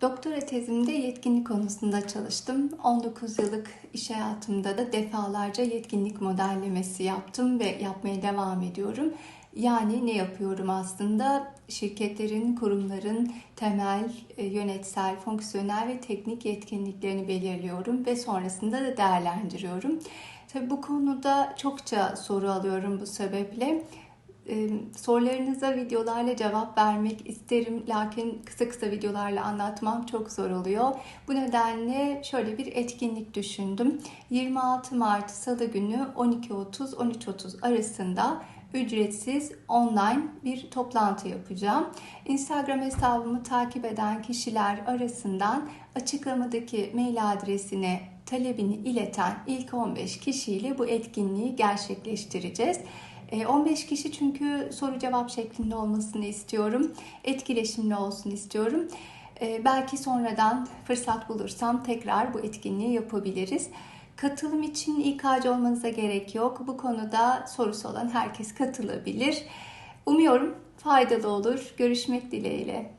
Doktora tezimde yetkinlik konusunda çalıştım. 19 yıllık iş hayatımda da defalarca yetkinlik modellemesi yaptım ve yapmaya devam ediyorum. Yani ne yapıyorum aslında? Şirketlerin, kurumların temel, e, yönetsel, fonksiyonel ve teknik yetkinliklerini belirliyorum ve sonrasında da değerlendiriyorum. Tabii bu konuda çokça soru alıyorum bu sebeple. Sorularınıza videolarla cevap vermek isterim lakin kısa kısa videolarla anlatmam çok zor oluyor. Bu nedenle şöyle bir etkinlik düşündüm. 26 Mart Salı günü 12.30-13.30 arasında ücretsiz online bir toplantı yapacağım. Instagram hesabımı takip eden kişiler arasından açıklamadaki mail adresine talebini ileten ilk 15 kişiyle bu etkinliği gerçekleştireceğiz. 15 kişi çünkü soru cevap şeklinde olmasını istiyorum. Etkileşimli olsun istiyorum. Belki sonradan fırsat bulursam tekrar bu etkinliği yapabiliriz. Katılım için İK'cı olmanıza gerek yok. Bu konuda sorusu olan herkes katılabilir. Umuyorum faydalı olur. Görüşmek dileğiyle.